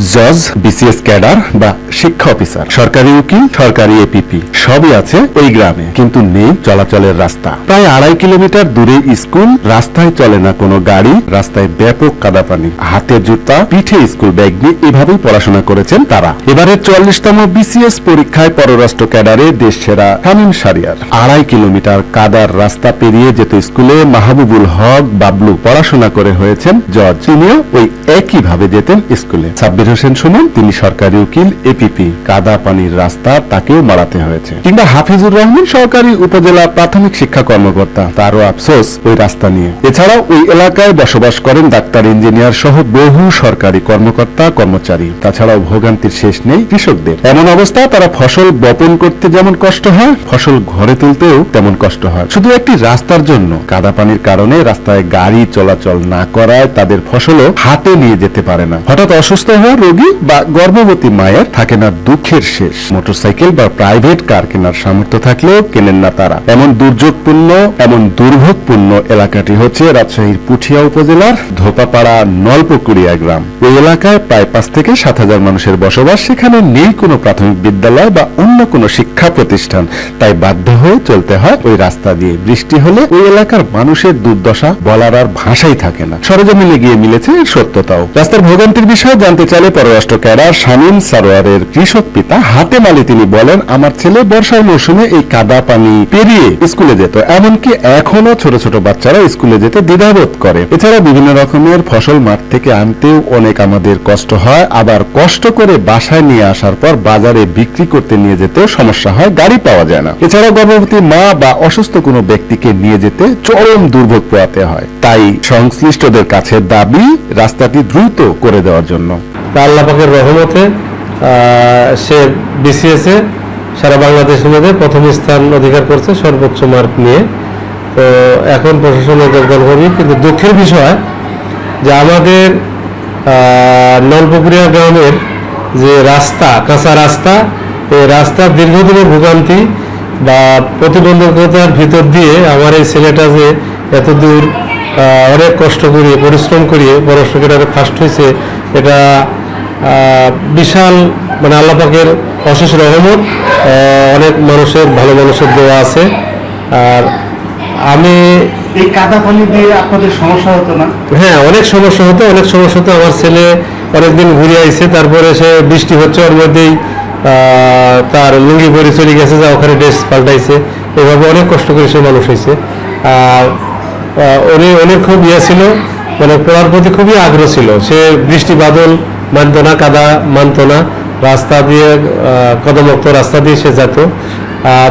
জজ BCS cadre বা শিক্ষা অফিসার। সরকারি উকিল, সরকারি এপিপি সবই আছে এই গ্রামে, কিন্তু নেই চলাচলের রাস্তা। প্রায় আড়াই কিলোমিটার দূরে স্কুল, রাস্তায় চলে না কোনো গাড়ি, রাস্তায় ব্যাপক কাদা পানি হাতে জুতা, পিঠে স্কুল ব্যাগ নিয়ে এভাবেই পড়াশোনা করেছেন তারা। এবারে চুয়াল্লিশতম বিসিএস পরীক্ষায় পররাষ্ট্র ক্যাডারে দেশ সেরা তামিম সারিয়ার। আড়াই কিলোমিটার কাদার রাস্তা পেরিয়ে যেত স্কুলে মাহবুবুল হক, বাবলু পড়াশোনা করে হয়েছেন জজ। তিনিও ওই একই ভাবে যেতেন স্কুলে। সাব্বির হোসেন সুমন, তিনি সরকারি উকিল এপিপি কাদা পানির রাস্তা, তাকেও মারাতে হয়েছে। কিংবা হাফিজুর রহমান, সরকারি উপজেলা প্রাথমিক শিক্ষা কর্মকর্তা। তারও আফসোস ওই রাস্তা নিয়ে। এছাড়াও ওই এলাকায় বসবাস করেন ডাক্তার, ইঞ্জিনিয়ার সহ বহু সরকারি কর্মকর্তা, কর্মচারী। তাছাড়াও ভোগান্তির শেষ নেই কৃষকদের। এমন অবস্থা, তারা ফসল বপন করতে যেমন কষ্ট হয়, ফসল ঘরে তুলতেও তেমন কষ্ট হয়। শুধু একটি রাস্তার জন্য। কাদা পানির কারণে রাস্তায় গাড়ি চলাচল না করায় তাদের ফসলও হাতে নিয়ে যেতে পারে না। হঠাৎ অসুস্থ হওয়া রোগী বা গর্ভবতী মায়ের থাকে না দুঃখের শেষ। মোটরসাইকেল বা প্রাইভেট কার কেনার সামর্থ্য থাকলেও কেনেন না তারা। এমন দুর্যোগপূর্ণ, এমন দুর্ভোগপূর্ণ এলাকাটি হচ্ছে রাজশাহীর পুঠিয়া উপজেলার ধোপাপাড়া, নলপুকুরিয়া গ্রাম। ওই এলাকায় প্রায় পাঁচ থেকে সাত হাজার মানুষের বসবাস। সেখানে নেই কোনো প্রাথমিক বিদ্যালয় বা অন্য কোনো শিক্ষা প্রতিষ্ঠান। তাই বাধ্য হয়ে চলতে হয় ওই রাস্তা দিয়ে। বৃষ্টি হলে ওই এলাকার মানুষের দুর্দশা বলার আর ভাষাই থাকে না। সরজমিনে গিয়ে মিলেছে সত্যতাও। রাস্তার ভোগান্তির বিষয়ে জানতে চাইলে পররাষ্ট্র ক্যাডার শামীম সারোয়ারের কৃষক পিতা হাতে মালি তিনি বলেন, আমার ছেলে বর্ষার মৌসুমে এই কাদা পানি পেরিয়ে স্কুলে যেত, এমনকি এখনও ছোট ছোট বাচ্চারা স্কুলে যেতে দ্বিধাবোধ করে। এছাড়া বিভিন্ন রকমের ফসল মাঠ থেকে আনতেও অনেক আমাদের কষ্ট হয়। আবার কষ্ট করে বাসায় নিয়ে আসার পর বাজারে বিক্রি করতে নিয়ে যেতেও সমস্যা হয়, গাড়ি পাওয়া যায় না। এছাড়া গর্ভবতী মা বা অসুস্থ কোনো ব্যক্তিকে নিয়ে যেতে চরম দুর্ভোগ পোয়াতে হয়। তাই সংশ্লিষ্টদের কাছে দাবি, রাস্তাটি দ্রুত করে দেওয়ার জন্য। আল্লাহ পাকের রহমতে সে বিসিএসে সারা বাংলাদেশের মধ্যে প্রথম স্থান অধিকার করছে সর্বোচ্চ মার্ক নিয়ে। তো এখন প্রশাসনে যোগদান করবি। কিন্তু দুঃখের বিষয় যে আমাদের নলপুকুরিয়া গ্রামের যে রাস্তা, কাঁচা রাস্তা, এই রাস্তা দীর্ঘদিনের ভোগান্তি বা প্রতিবন্ধকতার ভিতর দিয়ে আমার এই ছেলেটা যে এত দূর অনেক কষ্ট করিয়ে, পরিশ্রম করিয়ে পড়াশোনাটা ফার্স্ট হয়েছে, এটা বিশাল মানে আল্লাপাকের অশেষ রহমত অনেক মানুষের ভালো মানুষের দেওয়া আছে। আর আমি এই কাদা পানি দিয়ে আপনাদের সমস্যা হতো না? হ্যাঁ অনেক সমস্যা হতো অনেক সমস্যা হতো। আমার ছেলে অনেকদিন ঘুরে আইছে তারপরে সে বৃষ্টি হচ্ছে ওর মধ্যেই তার লুঙ্গি পরে চলে গেছে যা ওখানে ড্রেস পাল্টাইছে। এভাবে অনেক কষ্ট করে সে মানুষ হয়েছে আর উনি অনেক খুব ইয়ে ছিল মানে পড়ার প্রতি খুবই আগ্রহ ছিল। সে বৃষ্টি বাদল মানত না কাদা মানত না রাস্তা দিয়ে কদমুক্ত রাস্তা দিয়ে সে যেত।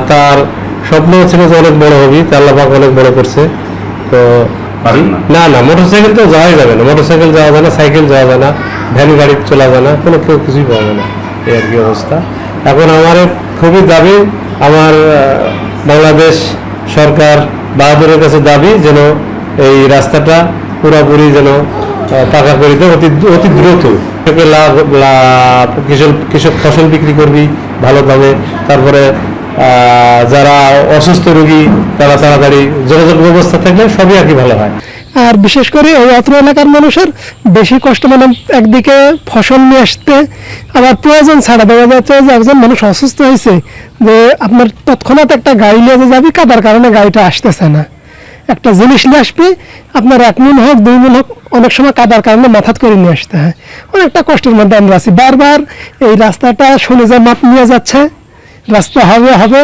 তার স্বপ্ন ছিল যে অনেক বড় হবি তা আল্লাহ অনেক বড় করছে। তো না? না মোটরসাইকেল তো যাওয়াই যাবে না মোটরসাইকেল যাওয়া যায় না সাইকেল যাওয়া যায় না ভ্যান গাড়ি চলা যায় না কোনো কেউ কিছুই পাওয়া যায় না। এই আর কি অবস্থা। এখন আমার খুবই দাবি আমার বাংলাদেশ সরকার বাহাদুরের কাছে দাবি যেন এই রাস্তাটা পুরোপুরি যেন পাকা করে দেয় অতি অতি দ্রুত। লাভ লাভ কৃষক কৃষক ফসল বিক্রি করবি ভালো দামে তারপরে যারা অসুস্থ রোগী, তারা তাড়াতাড়ি যোগাযোগ ব্যবস্থা থাকলে সবই আর কি ভালো হয়। আর বিশেষ করে এই অত্র এলাকার মানুষের বেশি কষ্ট মানে একদিকে ফসল নিয়ে আসতে আবার প্রয়োজন ছাড়া। দেখা যাচ্ছে যে একজন মানুষ অসুস্থ হয়েছে যে আপনার তৎক্ষণাৎ একটা গাড়ি নিয়ে যাবি, কাদার কারণে গাড়িটা আসতেছে না। একটা জিনিস নিয়ে আসবি, আপনার এক মিন হোক, দুই মিন হোক অনেক সময় কাদার কারণে মাথাত করে নিয়ে আসতে হয়। অনেকটা কষ্টের মধ্যে আমরা আছি। বারবার এই রাস্তাটা শুনে যে মাপ নিয়ে যাচ্ছে রাস্তা হবে হবে।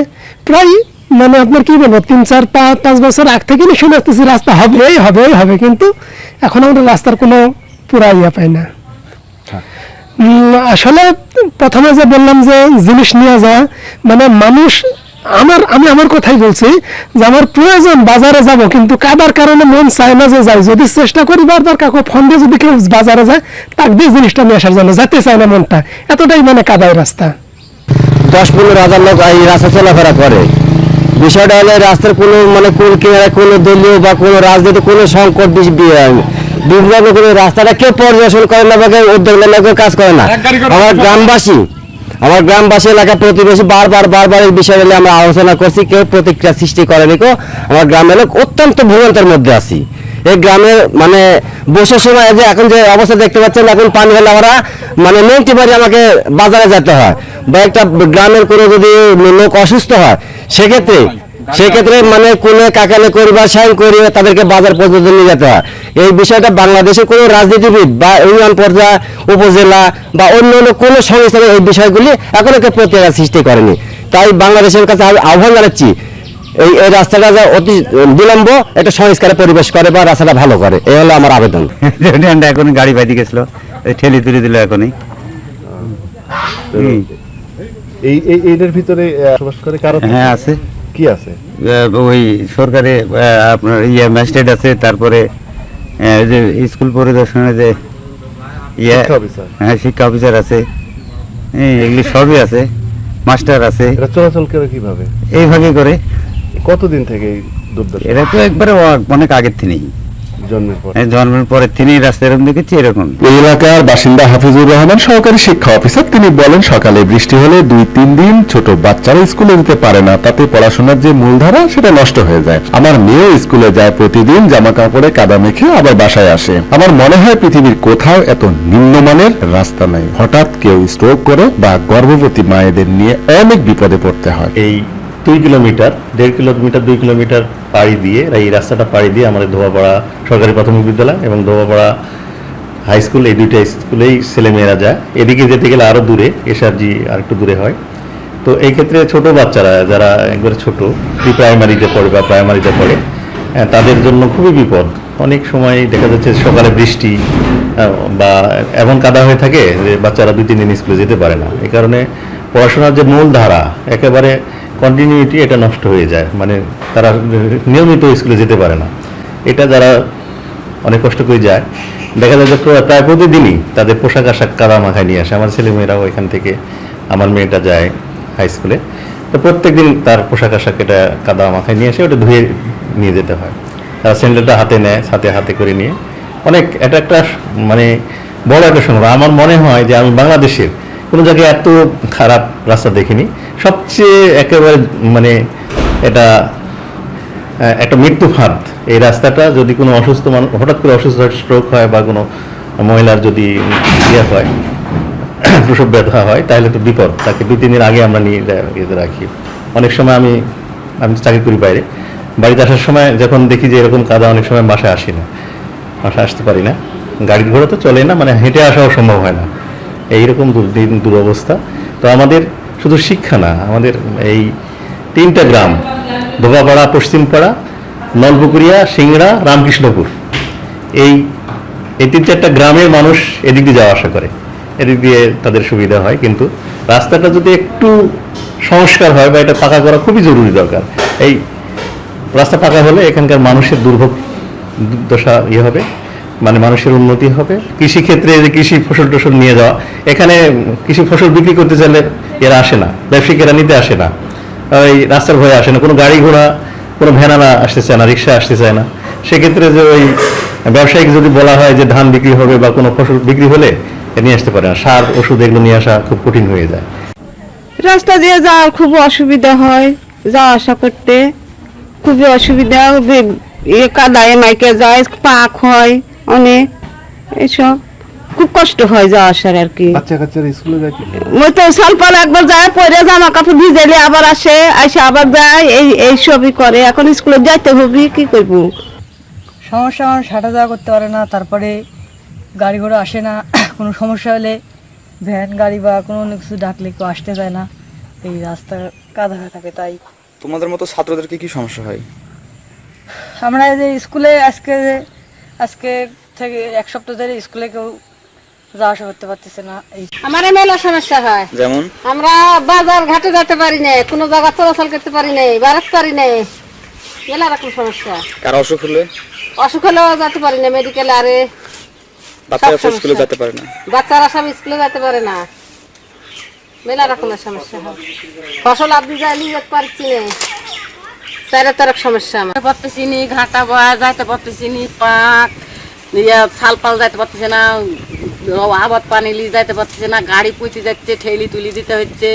প্রায় মানে আপনার কি বলব তিন চার পাঁচ পাঁচ বছর আগ থেকে শুনে আসতেছি রাস্তা হবেই হবেই হবে কিন্তু এখন আমরা রাস্তার কোনো পুরা ইয়া পাই না। উম, আসলে প্রথমে যে বললাম যে জিনিস নিয়ে যাওয়া মানে মানুষ আমার আমি আমার কথাই বলছি যে আমার প্রয়োজন বাজারে যাব কিন্তু কাদার কারণে মন চায় না যে যাই। যদি চেষ্টা করি বারবার কাকু ফোন দিয়ে যদি কেউ বাজারে যায় তাক দিয়ে জিনিসটা নিয়ে আসার জন্য যেতে চায় না মনটা। এতটাই মানে কাদায় রাস্তা। দশ পনেরো হাজার লোক এই রাস্তা চলাফেরা করে। বিষয়টা হলে রাস্তার কোনো মানে কোন কিনারে কোনো দলীয় বা কোনো রাজনীতি কোনো সংকট বি- বি- বিভিন্ন রাস্তাটা কেউ পরিদর্শন করে না বা কেউ উদ্যোগ নেয় কাজ করে না। আমার গ্রামবাসী আমার গ্রামবাসী এলাকা প্রতিবেশী বারবার বারবার এই বিষয় নিয়ে আমরা আলোচনা করছি, কেউ প্রতিক্রিয়া সৃষ্টি করেনি কেউ আমার গ্রামের লোক অত্যন্ত ভোগান্তের মধ্যে আছি। এই গ্রামের মানে বসে সময় যে এখন যে অবস্থা দেখতে পাচ্ছেন, এখন পানি হলে আমরা মানে নেংটি বাড়ি আমাকে বাজারে যেতে হয়। বা একটা গ্রামের কোনো যদি লোক অসুস্থ হয়, সেক্ষেত্রে সেক্ষেত্রে মানে কোনো কাকালে করি বা সাইন করি তাদেরকে বাজার পর্যন্ত নিয়ে যেতে হয়। এই বিষয়টা বাংলাদেশের কোনো রাজনীতিবিদ বা ইউনিয়ন পর্যায়ে উপজেলা বা অন্য অন্য কোনো সংস্থা এই বিষয়গুলি এখনও কেউ প্রতিক্রিয়া সৃষ্টি করেনি। তাই বাংলাদেশের কাছে আমি আহ্বান জানাচ্ছি এই এই রাস্তাটা যা অতি বিলম্ব একটা সংস্কারে পরিবেশ করে বা রাস্তাটা ভালো করে। এই হলো আমার আবেদন। এখনই গাড়ি বাইতে গেছিল এই ঠেলি তুলে দিল এখনই। এই ভিতরে আহ, বসবাস করে কারও হ্যাঁ আছে। কি আছে? ওই সরকারে আপনার ইয়ে ম্যাজিস্ট্রেট আছে তারপরে যে স্কুল পরিদর্শনে যে ইয়ে অফিসার। হ্যাঁ শিক্ষা অফিসার আছে। হ্যাঁ, এগুলি সবই আছে মাস্টার আছে। চলাচল করে কীভাবে? এইভাবে করে। কতদিন থেকে এটা তো একবারে অনেক আগের থেকেই। জন্মের পর। জন্মের পরে তিনই রাস্তা এরকম দেখেছি এরকম। এই এলাকার বাসিন্দা হাফিজুর রহমান সহকারী শিক্ষা অফিসার তিনি বলেন সকালে বৃষ্টি হলে দুই তিন দিন ছোট বাচ্চারা স্কুলে যেতে পারে না তাতে পড়াশোনার যে মূলধারা সেটা নষ্ট হয়ে যায়। আমার মেয়েও স্কুলে যায় প্রতিদিন জামা কাপড়ে কাদা মেখে আবার বাসায় আসে। আমার মনে হয় পৃথিবীর কোথাও এত নিম্নমানের রাস্তা নাই। হঠাৎ কেউ স্ট্রোক করে বা গর্ভবতী মায়েদের নিয়ে অনেক বিপদে পড়তে হয়। এই দুই কিলোমিটার, দেড় কিলোমিটার, দুই কিলোমিটার পাড়ি দিয়ে, এই রাস্তাটা পাড়ি দিয়ে আমাদের ধোয়াপাড়া সরকারি প্রাথমিক বিদ্যালয় এবং ধোয়াপাড়া হাই স্কুল এই দুইটা স্কুলেই ছেলেমেয়েরা যায়। এদিকে যেতে গেলে আরও দূরে এসআরজি আর একটু দূরে হয়। তো এই ক্ষেত্রে ছোট বাচ্চারা, যারা একবারে ছোট, প্রি প্রাইমারিতে পড়ে বা প্রাইমারিতে পড়ে তাদের জন্য খুবই বিপদ। অনেক সময় দেখা যাচ্ছে সকালে বৃষ্টি বা এমন কাদা হয়ে থাকে যে বাচ্চারা দুই, তিন দিন স্কুলে যেতে পারে না। এই কারণে পড়াশোনার যে মূল ধারা, একেবারে কন্টিনিউটি এটা নষ্ট হয়ে যায়। মানে তারা নিয়মিত স্কুলে যেতে পারে না। এটা যারা অনেক কষ্ট করে যায়, দেখা যায় যে প্রায় প্রতিদিনই তাদের পোশাক আশাক কাদা মাখায় নিয়ে আসে। আমার ছেলেমেয়েরাও এখান থেকে, আমার মেয়েটা যায় হাই স্কুলে তো প্রত্যেকদিন তার পোশাক আশাক এটা কাদা মাখায় নিয়ে আসে, ওটা ধুয়ে নিয়ে যেতে হয়। তারা স্যান্ডেলটা হাতে নেয় সাথে হাতে করে নিয়ে। অনেক, এটা একটা মানে বড় একটা সংগ্রাম আমার মনে হয় যে আমি বাংলাদেশের কোনো জায়গায় এত খারাপ রাস্তা দেখিনি। সবচেয়ে একেবারে মানে এটা একটা মৃত্যু ফাঁদ। এই রাস্তাটা যদি কোনো অসুস্থ মানুষ হঠাৎ করে অসুস্থ স্ট্রোক হয় বা কোনো মহিলার যদি ইয়ে হয়, প্রসব ব্যথা হয়, তাহলে তো বিপদ। তাকে দুই, তিন দিন আগে আমরা নিয়ে ইয়েতে রাখি। অনেক সময় আমি আমি চাকরি করি বাইরে। বাড়িতে আসার সময় যখন দেখি যে এরকম কাদা, অনেক সময় বাসায় আসি না। বাসায় আসতে পারি না। গাড়ি ঘোড়া তো চলে না মানে হেঁটে আসাও সম্ভব হয় না। এইরকম দুরবস্থা। তো আমাদের শুধু শিক্ষা না, আমাদের এই তিনটা গ্রাম, ধোবাপাড়া, পশ্চিমপাড়া, নলপুকুরিয়া, সিংড়া, রামকৃষ্ণপুর। এই এই তিন চারটা গ্রামের মানুষ এদিক দিয়ে যাওয়া আসা করে। এদিক দিয়ে তাদের সুবিধা হয়, কিন্তু রাস্তাটা যদি একটু সংস্কার হয় বা এটা পাকা করা খুবই জরুরি দরকার। এই রাস্তা পাকা হলে এখানকার মানুষের দুর্ভোগ দুর্দশা ইয়ে হবে। মানে মানুষের উন্নতি হবে। কৃষি ক্ষেত্রে যে কৃষি ফসল টসল নিয়ে যাওয়া, এখানে কৃষি ফসল বিক্রি করতে চাইলে এরা আসে না, ব্যবসায়িকেরা নিতে আসে না। ওই রাস্তার ভয়ে আসে না, কোনো গাড়ি ঘোড়া, কোনো ভ্যানালা আসতে চায় না, রিক্সা আসতে চায় না। সেক্ষেত্রে যে ওই ব্যবসায়িক যদি বলা হয় যে ধান বিক্রি হবে বা কোনো ফসল বিক্রি হলে নিয়ে আসতে পারে না। সার, ওষুধ এগুলো নিয়ে আসা খুব কঠিন হয়ে যায়। রাস্তা দিয়ে যাওয়ার খুব অসুবিধা হয়, যাওয়া আসা করতে। খুবই অসুবিধা এ কাদায় মাইকে যায়, পাক হয়। অনেক এইসব খুব কষ্ট হয় যাওয়া আসার আর কি। বাচ্চা কাচ্চারা স্কুলে যায় ওই তো সালপাল একবার যায় পরে জামা কাপড় ভিজেলে আবার আসে আসে আবার যায় এই এই সবই করে। এখন স্কুলে যাইতে হবে কি করব? সমস্যা হাঁটা যাওয়া করতে পারে না তারপরে গাড়ি ঘোড়া আসে না কোনো সমস্যা হলে ভ্যান গাড়ি বা কোনো অন্য কিছু ডাকলে কেউ আসতে চায় না এই রাস্তা কাদা হয়ে থাকে তাই। তোমাদের মতো ছাত্রদের কি কি সমস্যা হয়? আমরা এই যে স্কুলে আজকে আজকে থেকে এক সপ্তাহ ধরে স্কুলে কেউ যাওয়া আসা করতে পারতেছে না আমার মেলা সমস্যা হয়। যেমন? আমরা বাজার ঘাটে যেতে পারি না কোনো জায়গা চলাচল করতে পারি না বেড়াতে পারি না মেলা রকম সমস্যা। কার অসুখ হলে? অসুখ হলেও যেতে পারি না মেডিকেলে আরে। বাচ্চারা তো সমস্যা। স্কুলে যেতে পারে না। বাচ্চারা সব স্কুলে যেতে পারে না। মেলা রকমের সমস্যা হয়। ফসল আপনি যাই নিয়ে যেতে পারছি না। চারে তারক সমস্যা আমার। পারতেছি নি ঘাটা বয়া যাইতে পারতেছি নি পাক ইয়া ছাল পাল যাইতে পারতেছে না আবাদ পানি লি যাইতে পারতেছে না গাড়ি পুঁতে যাচ্ছে ঠেলি তুলি দিতে হচ্ছে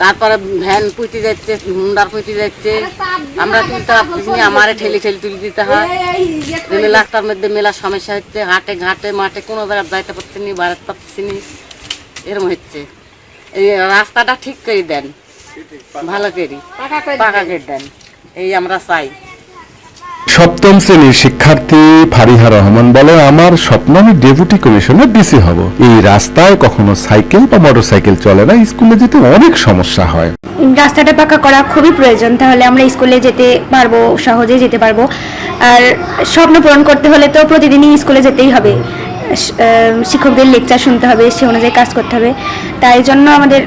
তারপরে ভ্যান পুঁতে যাচ্ছে হুন্ডার পুঁতে যাচ্ছে। আমরা তুলতে পারতেছি না আমারে ঠেলে ঠেলি তুলে দিতে হয়। রেলে রাস্তার মধ্যে মেলা সমস্যা হচ্ছে হাটে ঘাটে মাঠে কোনো জায়গায় যাইতে পারছি না বাড়াতে পারছি না এরকম হচ্ছে। এই রাস্তাটা ঠিক করে দেন ভালো করি। পাকা করে দেন এই আমরা চাই। সপ্তম শ্রেণির শিক্ষার্থী ফারিহা রহমান বলে, আমার স্বপ্ন আমি ডেপুটি কমিশনার ডিসি হব। এই রাস্তায় কখনো সাইকেল বা মোটরসাইকেল চলে না, স্কুলে যেতে অনেক সমস্যা হয়। রাস্তাটা পাকা করা খুবই প্রয়োজন, তাহলে আমরা স্কুলে যেতে পারব, সহজে যেতে পারব। আর স্বপ্ন পূরণ করতে হলে তো প্রতিদিনই স্কুলে যেতেই হবে। শিক্ষকদের লেকচার শুনতে হবে, সে অনুযায়ী কাজ করতে হবে। তাই জন্য আমাদের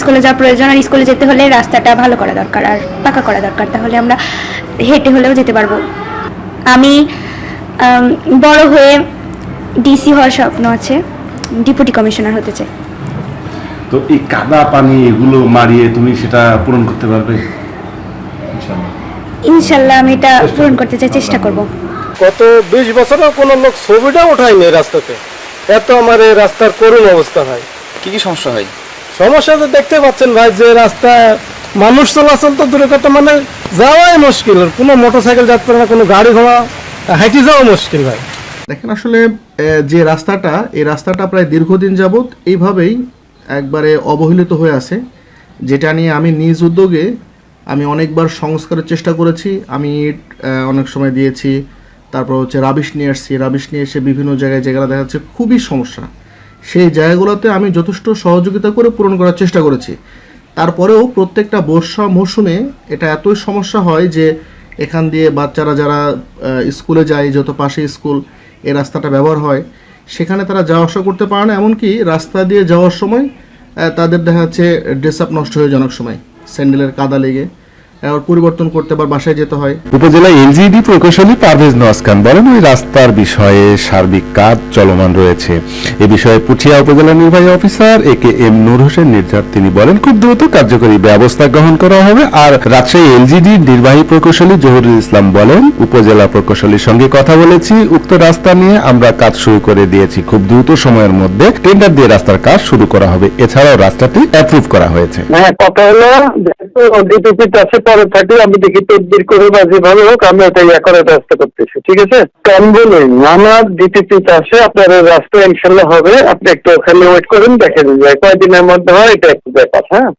স্কুলে যাওয়া প্রয়োজন আর স্কুলে যেতে হলে রাস্তাটা ভালো করা দরকার আর পাকা করা দরকার তাহলে আমরা হেঁটে হলেও যেতে পারব। আমি বড় হয়ে ডিসি হওয়ার স্বপ্ন আছে ডিপুটি কমিশনার হতে চাই। তো এই কাদা পানি এগুলো মারিয়ে তুমি সেটা পূরণ করতে পারবে? ইনশাল্লাহ আমি এটা পূরণ করতে চাই চেষ্টা করব। গত বিশ বছরও কোনো লোক ছবিটা ওঠায়নি রাস্তাতে। এত আমার এই রাস্তার করুণ অবস্থা হয়। কি কি সমস্যা হয়? সমস্যা তো দেখতে পাচ্ছেন ভাই, যে রাস্তা মানুষ চলাচল তো দূরে কথা মানে যাওয়াই মুশকিল। কোনো মোটরসাইকেল যাতে পারে না, কোনো গাড়ি ঘোড়া, হাঁটি যাওয়া মুশকিল ভাই। দেখেন আসলে যে রাস্তাটা, এই রাস্তাটা প্রায় দীর্ঘদিন যাবৎ এইভাবেই একবারে অবহেলিত হয়ে আছে, যেটা নিয়ে আমি নিজ উদ্যোগে আমি অনেকবার সংস্কারের চেষ্টা করেছি। আমি ইট অনেক সময় দিয়েছি, তারপর হচ্ছে রাবিশ নিয়ে আসছি। রাবিশ নিয়ে এসে বিভিন্ন জায়গায় যেগুলো দেখা যাচ্ছে খুবই সমস্যা। সেই জায়গাগুলোতে আমি যথেষ্ট সহযোগিতা করে পূরণ করার চেষ্টা করেছি। তারপরেও প্রত্যেকটা বর্ষা মৌসুমে এটা এতই সমস্যা হয় যে এখান দিয়ে বাচ্চারা যারা স্কুলে যায়, যত পাশে স্কুল, এই রাস্তাটা ব্যবহার হয়, সেখানে তারা যাওয়া আসা করতে পারে না। এমনকি রাস্তা দিয়ে যাওয়ার সময় তাদের দেখা যাচ্ছে ড্রেস আপ নষ্ট হয়ে অনেক সময়। স্যান্ডেলের কাদা লেগে। পরিবর্তন করতে আবার বাসায় যেতে হয়। উপজেলা এলজিডি প্রকৌশলী পারভেজ নওয়াজ খান বলেন ওই রাস্তার বিষয়ে সার্বিক কাজ চলমান রয়েছে। এ বিষয়ে পুঠিয়া উপজেলা নির্বাহী officer A K M Noor Hossain নির্যাত তিনি বলেন খুব দ্রুত কার্যকরী ব্যবস্থা গ্রহণ করা হবে আর রাজশাহী এলজিডি নির্বাহী প্রকৌশলী জহুরুল ইসলাম বলেন উপজেলা প্রকৌশলীর সঙ্গে কথা বলেছি উক্ত রাস্তা নিয়ে আমরা কাজ শুরু করে দিয়েছি। খুব দ্রুত সময়ের মধ্যে টেন্ডার দিয়ে রাস্তার কাজ শুরু করা হবে। এছাড়াও রাস্তাটি অ্যাপ্রুভ করা হয়েছে। হ্যাঁ কথা হলো ডিপিপি আছে পরে থাকি, আমি দেখি তদবির করে বা যেভাবে হোক, আমি ওটা ইয়া করার ব্যবস্থা করতেছি, ঠিক আছে? কেন বলুন, আমার ডিপিপি আছে আপনার রাস্তা ইনশাল্লাহ হবে। আপনি একটু ওখানে ওয়েট করেন, দেখেন কয়দিনের মধ্যে হয়, এটা একটু ব্যাপার হ্যাঁ?